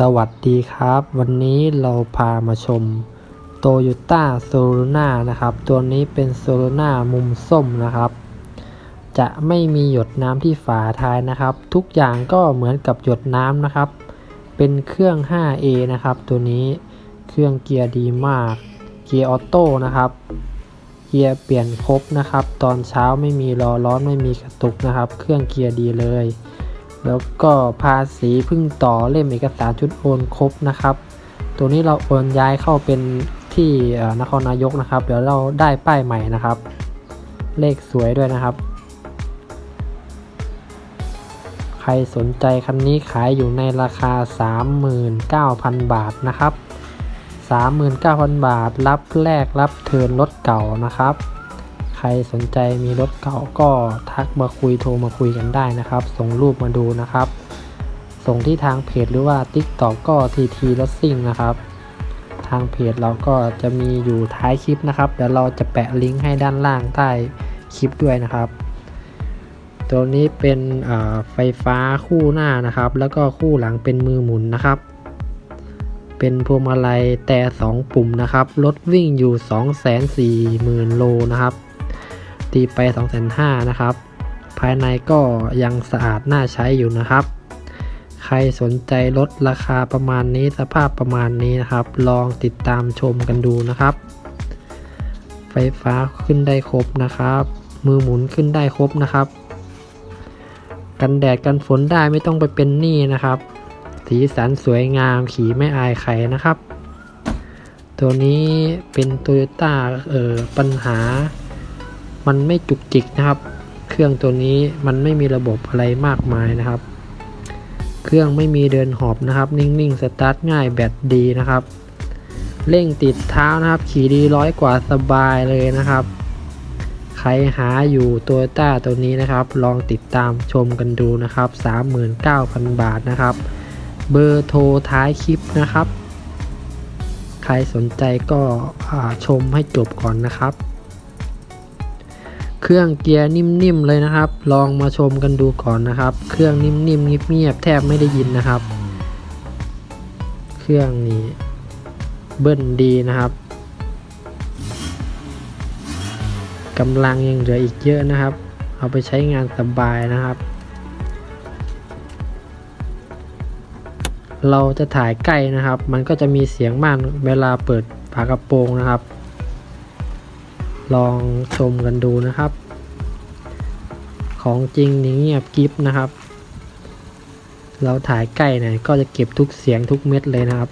สวัสดีครับ วันนี้เราพามาชม Toyota s o l n a นะครับ ตัวนี้เป็น s o l n a มุมส้มนะครับ จะไม่มีหยดน้ำที่ฝาท้ายนะครับ ทุกอย่างก็เหมือนกับหยดน้ำนะครับ เป็นเครื่อง 5A นะครับ ตัวนี้เครื่องเกียร์ดีมาก เกียร์ออโต้นะครับ เกียร์เปลี่ยนครบนะครับ ตอนเช้าไม่มีรอร้อนไม่มีกระตุกนะครับ เครื่องเกียร์ดีเลย แล้วก็ภาษีพึ่งต่อเล่มเอกสารชุดโอนครบนะครับ ตัวนี้เราโอนย้ายเข้าเป็นที่เอ่อนครนายกนะครับ เดี๋ยวเราได้ป้ายใหม่นะครับ เลขสวยด้วยนะครับ ใครสนใจคันนี้ขายอยู่ในราคา 39,000 บาทนะครับ 39,000 บาท รับแลกรับเทินรถเก่านะครับ รสนใจมีรถเก่าก็ทักมาคุยโทรมาคุยกันได้นะครับ ส่งรูปมาดูนะครับ ส่งที่ทางเพจหรือว่า TikTok ก็ TT Racing นะครับ ทางเพจเราก็จะมีอยู่ท้ายคลิปนะครับเดี๋ยวเราจะแปะลิงก์ให้ด้านล่างใต้คลิปด้วยนะครับ ตัวนี้เป็นไฟฟ้าคู่หน้านะครับ แล้วก็คู่หลังเป็นมือหมุนนะครับเป็นพวงมาลัยแต่ 2 ปุ่มนะครับ รถวิ่งอยู่ 240,000 โลนะครับ ตีไป2,500นะครับ ภายในก็ยังสะอาดน่าใช้อยู่นะครับ ใครสนใจรถราคาประมาณนี้สภาพประมาณนี้นะครับ ลองติดตามชมกันดูนะครับ ไฟฟ้าขึ้นได้ครบนะครับ มือหมุนขึ้นได้ครบนะครับ กันแดดกันฝนได้ไม่ต้องไปเป็นหนี้นะครับ สีสันสวยงามขี่ไม่อายใครนะครับตัวนี้เป็นโตโยต้าเอ่อปัญหา มันไม่จุกจิกนะครับ เครื่องตัวนี้มันไม่มีระบบอะไรมากมายนะครับ เครื่องไม่มีเดินหอบนะครับ นิ่งๆสตาร์ทง่ายแบตดีนะครับ เร่งติดเท้านะครับ ขี่ดีร้อยกว่าสบายเลยนะครับ ใครหาอยู่ตัวต้าตัวนี้นะครับ ลองติดตามชมกันดูนะครับ 39,000 บาทนะครับ เบอร์โทรท้ายคลิปนะครับใครสนใจก็ชมให้จบก่อนนะครับ เครื่องเกียร์นิ่มๆเลยนะครับ ลองมาชมกันดูก่อนนะครับ เครื่องนิ่มๆเงียบๆแทบไม่ได้ยินนะครับ เครื่องนี้เบิ้ลดีนะครับกำลังยังเหลืออีกเยอะนะครับ เอาไปใช้งานสบายนะครับ เราจะถ่ายใกล้นะครับ มันก็จะมีเสียงมากเวลาเปิดฝากระโปรงนะครับ ลองชมกันดูนะครับ ของจริงนี่เงียบกิฟนะครับ เราถ่ายใกล้หน่อยก็จะเก็บทุกเสียงทุกเม็ดเลยนะครับ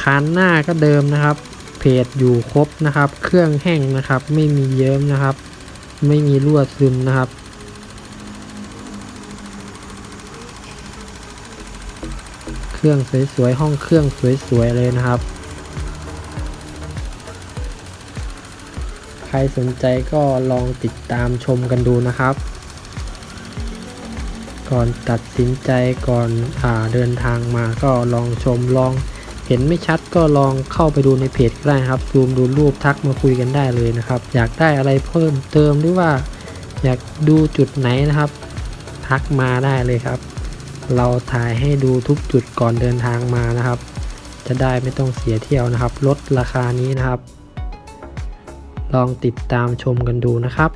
คานหน้าก็เดิมนะครับ เพจอยู่ครบนะครับ เครื่องแห้งนะครับ ไม่มีเยิ้มนะครับ ไม่มีรั่วซึมนะครับเครื่องสวยๆ ห้องเครื่องสวยๆ เลยนะครับ รสนใจก็ลองติดตามชมกันดูนะครับ ก่อนตัดสินใจก่อนอ่าเดินทางมาก็ลองชมลอง เห็นไม่ชัดก็ลองเข้าไปดูในเพจก็ได้ครับซูมดูรูปทักมาคุยกันได้เลยนะครับ อยากได้อะไรเพิ่มเติมหรือว่า อยากดูจุดไหนนะครับ ทักมาได้เลยครับ เราถ่ายให้ดูทุกจุดก่อนเดินทางมานะครับ จะได้ไม่ต้องเสียเที่ยวนะครับ ลดราคานี้นะครับ ลองติดตามชมกันดูนะครับ